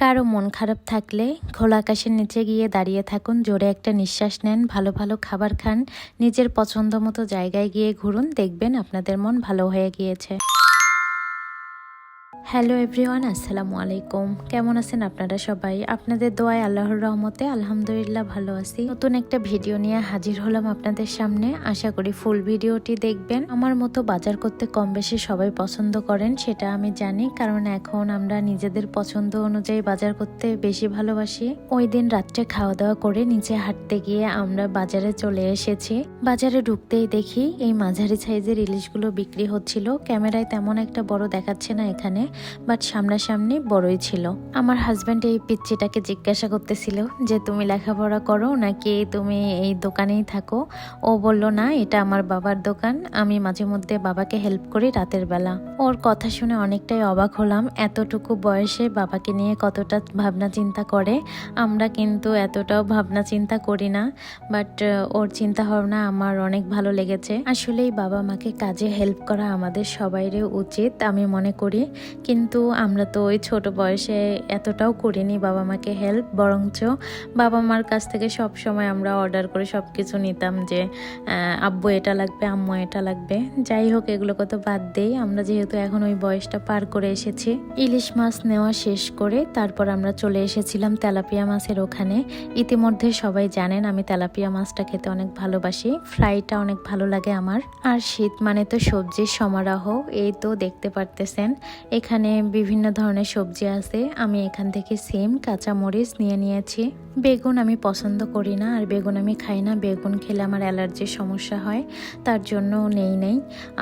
কারও মন খারাপ থাকলে খোলা আকাশের নিচে গিয়ে দাঁড়িয়ে থাকুন, জোরে একটা নিঃশ্বাস নেন, ভালো ভালো খাবার খান, নিজের পছন্দ মতো জায়গায় গিয়ে ঘুরুন, দেখবেন আপনাদের মন ভালো হয়ে গিয়েছে। হ্যালো এভরিওয়ান আসসালামু আলাইকুম কেমন আছেন আপনারা সবাই? আপনাদের দোয়ায় আল্লাহর রহমতে আলহামদুলিল্লাহ ভালো আছি। নতুন একটা ভিডিও নিয়ে হাজির হলাম আপনাদের সামনে। আশা করি ফুল ভিডিওটি দেখবেন। আমার মতো বাজার করতে কম বেশি সবাই পছন্দ করেন, সেটা আমি জানি। কারণ এখন আমরা নিজেদের পছন্দ অনুযায়ী বাজার করতে বেশি ভালোবাসি। ওই দিন রাত্রে খাওয়া দাওয়া করে নিচে হাঁটতে গিয়ে আমরা বাজারে চলে এসেছি। বাজারে ঢুকতেই দেখি এই মাঝারি সাইজের ইলিশগুলো বিক্রি হচ্ছিল। ক্যামেরায় তেমন একটা বড় দেখাচ্ছে না এখানে। বাট সামনাসামনি বড়ই ছিল। আমার হাজব্যান্ড এই পিচ্চিটাকে জিজ্ঞাসা করতেছিল যে, তুমি লেখাপড়া করো নাকি তুমি এই দোকানেই থাকো? ও বলল, না, এটা আমার বাবার দোকান। আমি মাঝে মধ্যে বাবাকে হেল্প করি রাতের বেলা। ওর কথা শুনে অনেকটাই অবাক হলাম, এতটুকু বয়সে বাবাকে নিয়ে কতটা ভাবনা চিন্তা করে। আমরা কিন্তু এতটাও ভাবনা চিন্তা করি না, বাট ওর চিন্তা ভাবনা আমার অনেক ভালো লেগেছে। আসলেই বাবা মাকে কাজে হেল্প করা আমাদের সবাইরই উচিত, আমি মনে করি। কিন্তু আমরা তো ওই ছোট বয়সে এতটাও করিনি বাবা মাকে হেল্প বরঞ্চ বাবা মার কাছ থেকে সব সময় আমরা অর্ডার করে সব কিছু নিতাম যে আব্বু এটা লাগবে, আম্মু এটা লাগবে। যাই হোক এগুলোকে তো বাদ দেই, আমরা যেহেতু এখন ওই বয়সটা পার করে এসেছি। ইলিশ মাছ নেওয়া শেষ করে তারপর আমরা চলে এসেছিলাম তেলাপিয়া মাছের ওখানে। ইতিমধ্যে সবাই জানেন আমি তেলাপিয়া মাছটা খেতে অনেক ভালোবাসি, ফ্রাইটা অনেক ভালো লাগে আমার। আর শীত মানে তো সবজির সমারোহ, এই তো দেখতে পারতেছেন। এখানে বিভিন্ন ধরনের সবজি আছে। আমি এখান থেকে সিম কাঁচা মরিচ নিয়ে নিয়েছি। বেগুন আমি পছন্দ করি না, আর বেগুন আমি খাই না। বেগুন খেলে আমার অ্যালার্জির সমস্যা হয়, তার জন্য নেই নেই।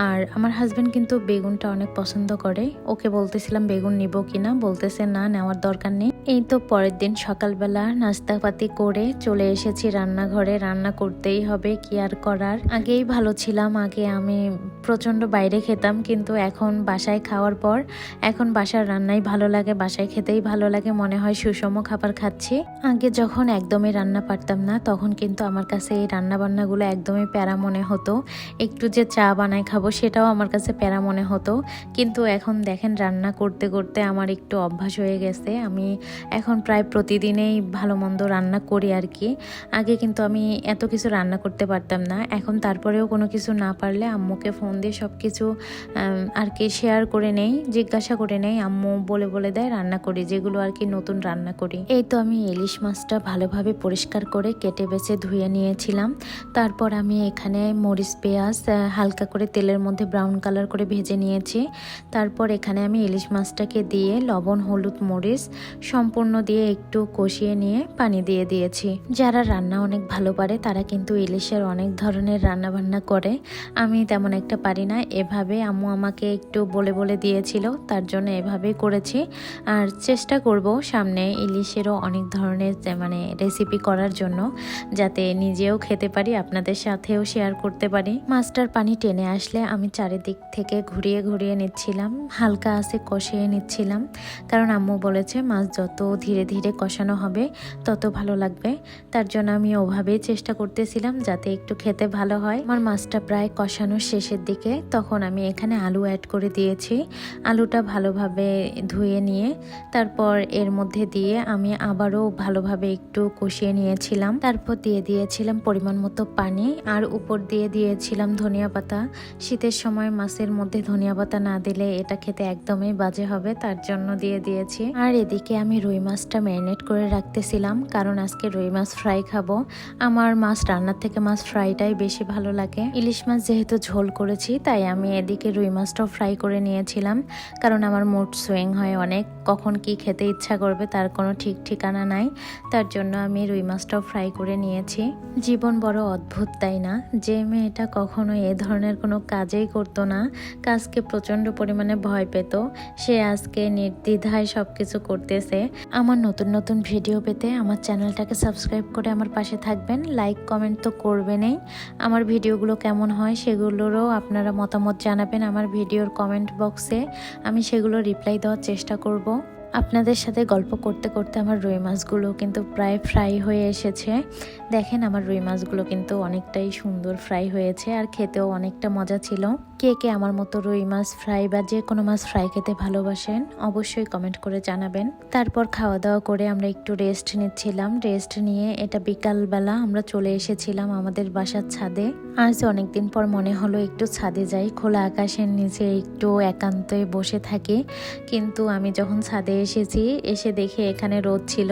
আর আমার হাজব্যান্ড কিন্তু বেগুনটা অনেক পছন্দ করে। ওকে বলতেছিলাম, বেগুন নিব কিনা বলতেছে, না, নেওয়ার দরকার নেই। এই তো পরের দিন সকালবেলা নাস্তাপাতি করে চলে এসেছি রান্নাঘরে। রান্না করতেই হবে, কি আর করার? আগেই ভালো ছিলাম, আগে আমি প্রচণ্ড বাইরে খেতাম, কিন্তু এখন বাসায় খাওয়ার পর এখন বাসার রান্নাই ভালো লাগে, বাসায় খেতেই ভালো লাগে, মনে হয় সুষম খাবার খাচ্ছি। আগে যখন একদমই রান্না পারতাম না, তখন কিন্তু আমার কাছে এই রান্না বান্নাগুলো একদমই প্যারা মনে হতো। একটু যে চা বানায় খাব, সেটাও আমার কাছে প্যারা মনে হতো। কিন্তু এখন দেখেন, রান্না করতে করতে আমার একটু অভ্যাস হয়ে গেছে। আমি এখন প্রায় প্রতিদিনেই ভালো মন্দ রান্না করি আর কি। আগে কিন্তু আমি এত কিছু রান্না করতে পারতাম না। এখন তারপরেও কোনো কিছু না পারলে আম্মুকে ফোন দিয়ে সব কিছু আর কি শেয়ার করে নেই, জিজ্ঞাসা করে নেয়, আম্মু বলে বলে দেয়, রান্না করি, যেগুলো আর কি নতুন রান্না করি। এই তো আমি ইলিশ মাছটা ভালোভাবে পরিষ্কার করে কেটে বেছে ধুয়ে নিয়েছিলাম। তারপর আমি এখানে মরিচ, পেঁয়াজ হালকা করে তেলের মধ্যে ব্রাউন কালার করে ভেজে নিয়েছি। তারপর এখানে আমি ইলিশ মাছটাকে দিয়ে লবণ, হলুদ মরিচ সম্পূর্ণ দিয়ে একটু কষিয়ে নিয়ে পানি দিয়ে দিয়েছি। যারা রান্না অনেক ভালো পারে, তারা কিন্তু ইলিশের অনেক ধরনের রান্না বান্না করে। আমি তেমন একটা পারি না। এভাবে আম্মু আমাকে একটু বলে বলে দিয়েছিল, তার জন্য এভাবেই করেছি। আর চেষ্টা করব সামনে ইলিশেরও অনেক ধরনের মানে রেসিপি করার জন্য, যাতে নিজেও খেতে পারি, আপনাদের সাথেও শেয়ার করতে পারি। মাছটার পানি টেনে আসলে আমি চারিদিক থেকে ঘুরিয়ে ঘুরিয়ে নিচ্ছিলাম, হালকা আছে কষিয়ে নিচ্ছিলাম। কারণ আম্মু বলেছে, মাছ যত ধীরে ধীরে কষানো হবে, তত ভালো লাগবে। তার জন্য আমি ওভাবেই চেষ্টা করতেছিলাম, যাতে একটু খেতে ভালো হয়। আমার মাছটা প্রায় কষানোর শেষের দিকে, তখন আমি এখানে আলু অ্যাড করে দিয়েছি। আলুটা ভালোভাবে ধুয়ে নিয়ে তারপর এর মধ্যে দিয়ে আমি আবারও ভালোভাবে একটু কষিয়ে নিয়েছিলাম। তারপর দিয়ে দিয়েছিলাম পরিমাণ মতো পানি আর উপর দিয়ে দিয়েছিলাম ধনিয়া পাতা। শীতের সময় মাছের মধ্যে ধনিয়া পাতা না দিলে এটা খেতে একদমই বাজে হবে, তার জন্য দিয়ে দিয়েছি। আর এদিকে আমি রুই মাছটা ম্যারিনেট করে রাখতেছিলাম, কারণ আজকে রুই মাছ ফ্রাই খাব। আমার মাছ, রান্নার থেকে মাছ ফ্রাইটাই বেশি ভালো লাগে। ইলিশ মাছ যেহেতু ঝোল করেছি, তাই আমি এদিকে রুই মাছটাও ফ্রাই করে নিয়েছিলাম। কারণ আমার মুড সুইং হয় অনেক। কখন কি খেতে ইচ্ছা করবে তার কোনো ঠিক ঠিকানা নাই। তার জন্য আমি রুই মাছটাও ফ্রাই করে নিয়েছি। জীবন বড় অদ্ভুত, তাই না? যে মেয়েটা কখনো এ ধরনের কোনো কাজেই করতো না, কাজকে প্রচণ্ড পরিমাণে ভয় পেত। সে আজকে নির্দ্বিধায় সব কিছু করতেছে। আমার নতুন নতুন ভিডিও পেতে আমার চ্যানেলটাকে সাবস্ক্রাইব করে আমার পাশে থাকবেন। লাইক, কমেন্ট তো করবেনই। আমার ভিডিওগুলো কেমন হয় সেগুলোরও আপনারা মতামত জানাবেন আমার ভিডিওর কমেন্ট বক্সে। আমি সেগুলো রিপ্লাই দেওয়ার চেষ্টা করব। আপনাদের সাথে গল্প করতে করতে আমার রুই মাছগুলো কিন্তু প্রায় ফ্রাই হয়ে এসেছে। দেখেন আমার রুই মাছগুলো কিন্তু অনেকটাই সুন্দর ফ্রাই হয়েছে আর খেতেও অনেকটা মজা ছিল। কে কে আমার মতো রুই মাছ ফ্রাই বা যে কোনো মাছ ফ্রাই খেতে ভালোবাসেন, অবশ্যই কমেন্ট করে জানাবেন। তারপর খাওয়া দাওয়া করে আমরা একটু রেস্ট নিচ্ছিলাম। রেস্ট নিয়ে এটা বিকালবেলা আমরা চলে এসেছিলাম আমাদের বাসার ছাদে। আজ অনেকদিন পর মনে হলো একটু ছাদে যাই। খোলা আকাশের নিচে একটু একান্তই বসে থাকি। কিন্তু আমি যখন ছাদে এসেছি, এসে দেখি এখানে রোদ ছিল।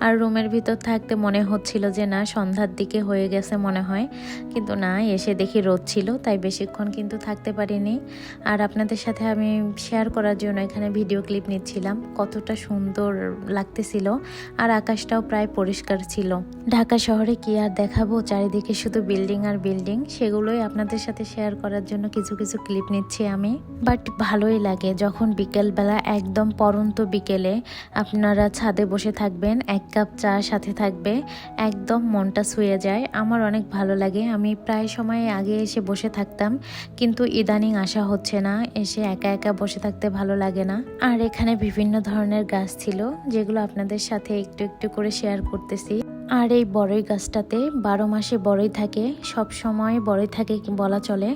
আর রুমের ভিতর থাকতে মনে হচ্ছিল যে না, সন্ধ্যার দিকে হয়ে গেছে মনে হয়। কিন্তু না, এসে দেখি রোদ ছিল, তাই বেশিক্ষণ কিন্তু থাকতে পারিনি। আর আপনাদের সাথে আমি শেয়ার করার জন্য এখানে ভিডিও ক্লিপ নিচ্ছিলাম। কতটা সুন্দর লাগতেছিল। আর আকাশটাও প্রায় পরিষ্কার ছিল। ঢাকা শহরে কি আর দেখাবো? চারিদিকে শুধু বিল্ডিং আর বিল্ডিং সেগুলোই আপনাদের সাথে শেয়ার করার জন্য কিছু কিছু ক্লিপ নিচ্ছি আমি। বাট ভালোই লাগে যখন বিকেলবেলা একদম পরন্ত বিকেলে আপনারা ছাদে বসে থাকবেন, এক কাপ চা সাথে থাকবে, একদম মনটা ছুঁয়ে যায়। আমার অনেক ভালো লাগে। আমি প্রায় সময় আগে এসে বসে থাকতাম। কিন্তু ইদানিং আসা হচ্ছে না, এসে একা একা বসে থাকতে ভালো লাগে না। আর এখানে বিভিন্ন ধরনের গাছ ছিল, যেগুলো আপনাদের সাথে একটু একটু করে শেয়ার করতেছি। আর এই বড়ই গাছটাতে বারো মাসে বড়ই থাকে সব সময় বড়ই থাকে বলা চলে।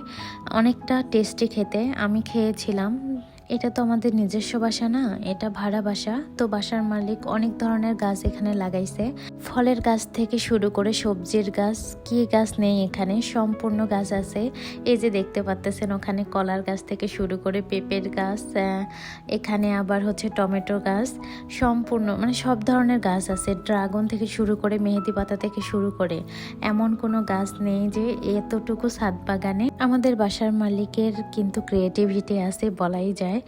অনেকটা টেস্টি খেতে, আমি খেয়েছিলাম এটা তো আমাদের নিজস্ব বাসা না, এটা ভাড়া বাসা। তো বাসার মালিক অনেক ধরনের গাছ এখানে লাগাইছে। ফলের গাছ থেকে শুরু করে সবজির গাছ, কি গাছ নেই এখানে, সম্পূর্ণ গাছ আছে। এই যে দেখতে পাচ্তেছেন, ওখানে কলার গাছ থেকে শুরু করে পেঁপের গাছ এখানে আবার হচ্ছে টমেটো গাছ, সম্পূর্ণ মানে সব ধরনের গাছ আছে। ড্রাগন থেকে শুরু করে মেহেদি পাতা থেকে শুরু করে এমন কোনো গাছ নেই যে এতটুকু ছাদ বাগানে। আমাদের বাসার মালিকের কিন্তু ক্রিয়েটিভিটি আছে বলাই যায়।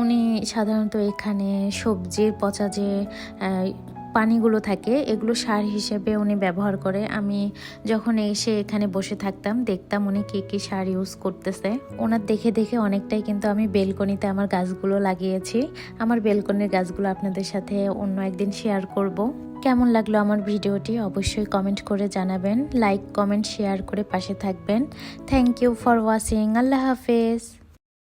উনি সাধারণত এখানে সবজির পচা যে পানিগুলো থাকে, এগুলো সার হিসেবে উনি ব্যবহার করে। আমি যখন এসে এখানে বসে থাকতাম, দেখতাম উনি কী কী সার ইউজ করতেছে। ওনার দেখে দেখে অনেকটাই কিন্তু আমি বেলকনিতে আমার গাছগুলো লাগিয়েছি। আমার বেলকনির গাছগুলো আপনাদের সাথে অন্য একদিন শেয়ার করব। কেমন লাগল আমার ভিডিওটি অবশ্যই কমেন্ট করে জানাবেন। লাইক কমেন্ট শেয়ার করে পাশে থাকবেন। থ্যাংক ইউ ফর ওয়াচিং আল্লাহ হাফেজ।